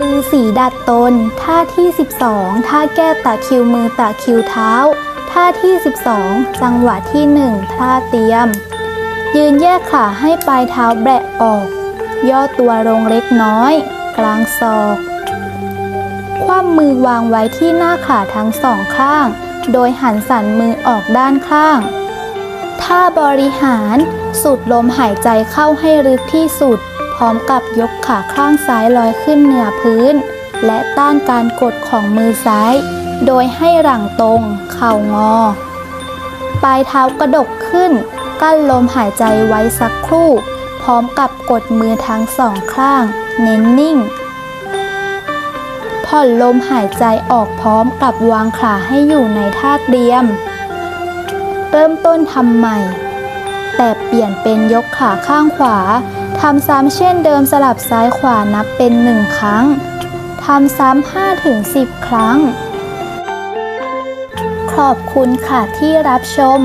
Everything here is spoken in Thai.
ตือสีดัดตน ท่าที่ 12 ท่าแก้ตะคิวมือตะคิวเท้า ท่าที่ 12 จังหวะที่ 1 ท่าเตรียม ยืนแยกขาให้ปลายเท้าแบะออก ย่อตัวลงเล็กน้อย กลางศอก คว่ำมือวางไว้ที่หน้าขาทั้งสองข้าง โดยหันสันมือออกด้านข้าง ท่าบริหารสูดลมหายใจเข้าให้ลึกที่สุด ร้อมกับยกขาข้างซ้ายลอยขึ้นเหนือพื้น และต้านการกดของมือซ้าย โดยให้หลังตรง เข่างอ ปลายเท้ากระดกขึ้น กั้นลมหายใจไว้สักครู่ พร้อมกับกดมือทั้งสองข้าง เน้นนิ่ง ผ่อนลมหายใจออกพร้อมกับวางขาให้อยู่ในท่าเตรียม เริ่มต้นทำใหม่ แต่เปลี่ยนเป็นยกขาข้างขวาทำซ้ำเช่นเดิมสลับซ้ายขวานับเป็นหนึ่งครั้งทำซ้ำ5ถึง10 ครั้ง ขอบคุณค่ะที่รับชม